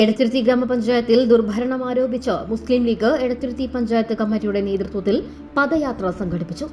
എടത്തിരുത്തി ഗ്രാമപഞ്ചായത്തിൽ ദുർഭരണം ആരോപിച്ച് മുസ്ലിം ലീഗ് എടത്തിരുത്തി പഞ്ചായത്ത് കമ്മിറ്റിയുടെ നേതൃത്വത്തിൽ പദയാത്ര സംഘടിപ്പിച്ചു.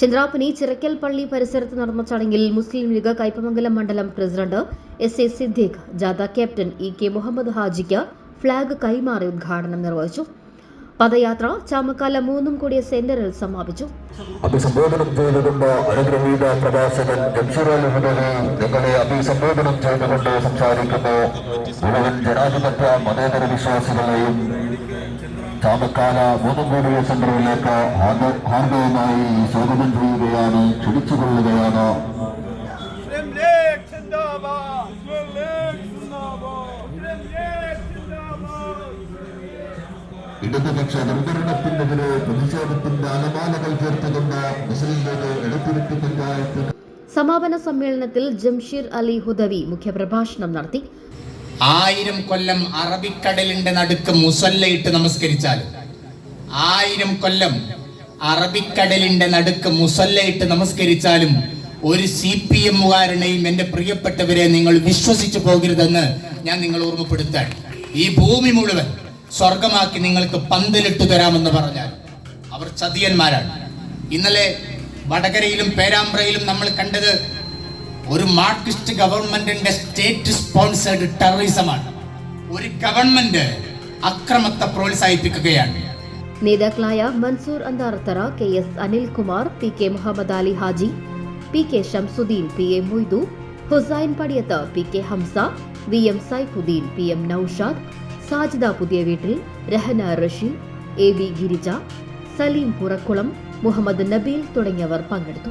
ചന്ദ്രാപ്പനി ചിറക്കൽ പള്ളി പരിസരത്ത് നടന്ന ചടങ്ങിൽ മുസ്ലിം ലീഗ് കൈപ്പമംഗലം മണ്ഡലം പ്രസിഡന്റ് എസ് എ സിദ്ദീഖ് ജാഥ ക്യാപ്റ്റൻ ഇ കെ മുഹമ്മദ് ഹാജിക്ക് ഫ്ളാഗ് കൈമാറി ഉദ്ഘാടനം നിർവഹിച്ചു. പദയാത്ര ചാമക്കാല മൂന്നും കൂടിയ സെന്ററിൽ സമാപിച്ചു. അഭിസംബോധനം ചെയ്തുകൊണ്ട് അനുഗ്രഹീത പ്രഭാഷകൻ ഞങ്ങളെ അഭിസംബോധനം ചെയ്തുകൊണ്ട് സംസാരിക്കുന്നു. മുഴുവൻ ജനാധിപത്യ മതേതര വിശ്വാസികളെയും ചാമക്കാല മൂന്നും കൂടിയ സെന്ററിലേക്ക് ഹാർദവുമായി ഹാർദവമായി സ്വാഗതം ചെയ്യുകയാണ് ക്ഷണിച്ചുകൊള്ളുകയാണ്. ഇടതുപക്ഷ നിർഭരണത്തിനെതിരെ പ്രതിഷേധത്തിന്റെ അലമാലകൾ ചേർത്തുകൊണ്ട് മുസ്ലിം ലീഗ് എടത്തിരുത്തി പഞ്ചായത്ത് സമാപന സമ്മേളനത്തിൽ ജംഷീർ അലി ഹുദവി മുഖ്യപ്രഭാഷണം നടത്തി. ആയിരം കൊല്ലം അറബിക്കടലിന്റെ നടുക്ക് മുസല്ലയിട്ട് നമസ്കരിച്ചാൽ ആയിരം കൊല്ലം അറബിക്കടലിന്റെ നടുക്ക് മുസല്ലയിട്ട് നമസ്കരിച്ചാലും ഒരു സി പി എമ്മുകാരനെയും എന്റെ പ്രിയപ്പെട്ടവരെ നിങ്ങൾ വിശ്വസിച്ചു പോകരുതെന്ന് ഞാൻ നിങ്ങൾ ഓർമ്മപ്പെടുത്താൻ ഈ ഭൂമി മുഴുവൻ സ്വർഗമാക്കി നിങ്ങൾക്ക് പന്തലിട്ടു തരാമെന്ന് പറഞ്ഞാൽ അവർ ചതിയന്മാരാണ്. ഇന്നലെ വടകരയിലും പേരാമ്പ്രയിലും നമ്മൾ കണ്ടത് ഒരു മാർക്സിസ്റ്റ് ഗവൺമെന്റിന്റെ സ്റ്റേറ്റ് സ്പോൺസേഡ് ടെററിസമാണ്. ഒരു ഗവൺമെന്റ് അക്രമത്തെ പ്രോത്സാഹിപ്പിക്കുകയാണ്. നേതാക്കളായ Mansoor അന്താർത്തറ K S Anilkumar P K Muhammad Ali Haji P K Shamsuddin P A Moidu Hussain Padiyath P K Hamza V M Saifuddin P M Naushad Sajida പുതിയ വീട്ടിൽ രഹന റഷീദ് എ വി ഗിരിജ സലീം പുറക്കുളം മുഹമ്മദ് നബീൽ തുടങ്ങിയവർ പങ്കെടുത്തു